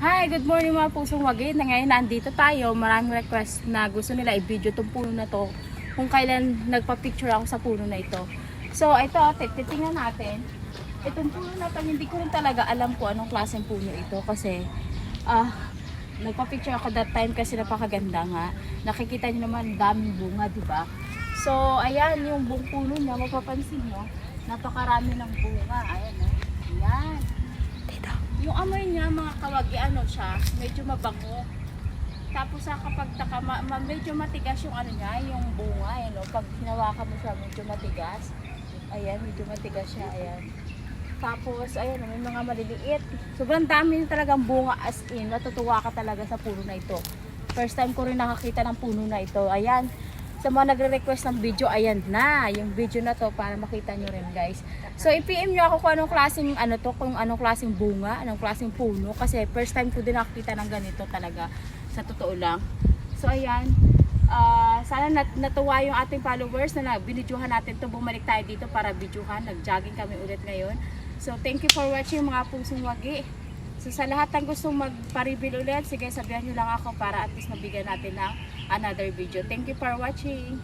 Hi, good morning mga pusong wagid. Na ngayon nandito tayo. Maraming request na gusto nila i-video tong puno na to. Kung kailan nagpa-picture ako sa puno na ito. So, ito, titingnan natin. Itong puno na to, hindi ko rin talaga alam kung anong klaseng puno ito. Kasi, ah, nagpa-picture ako that time kasi napakaganda nga. Nakikita niyo naman, daming bunga, di ba? So, ayan, yung buong puno niya, mapapansin mo, napakarami ng bunga. Ayan, oh. Ayan. Amoy niya, mga kawagi, ano siya, medyo mabango. Tapos sa kapag taka, ma, ma- medyo matigas yung ano niya, yung bunga, eh, no? Pag hinawakan mo siya, medyo matigas. Ayan, medyo matigas siya, ayan. Tapos, ayan, may mga maliliit. Sobrang dami talagang bunga as in. Natutuwa ka talaga sa puno na ito. First time ko rin nakakita ng puno na ito. Ayan. Sa mga nagre-request ng video, ayan na. Yung video na to para makita nyo rin guys. So, i-PM nyo ako kung anong klaseng, ano to, kung anong klaseng bunga, anong klaseng puno. Kasi first time ko din nakakita ng ganito talaga. Sa totoo lang. So, ayan. Ah, sana nat natuwa yung ating followers na binidyohan natin to bumalik tayo dito para videohan. Nag-jogging kami ulit ngayon. So, thank you for watching mga pusong wagi. So, sa lahat ng gustong magpa-reveal ulit, sige, sabihan nyo lang ako para at least mabigyan natin ng another video. Thank you for watching.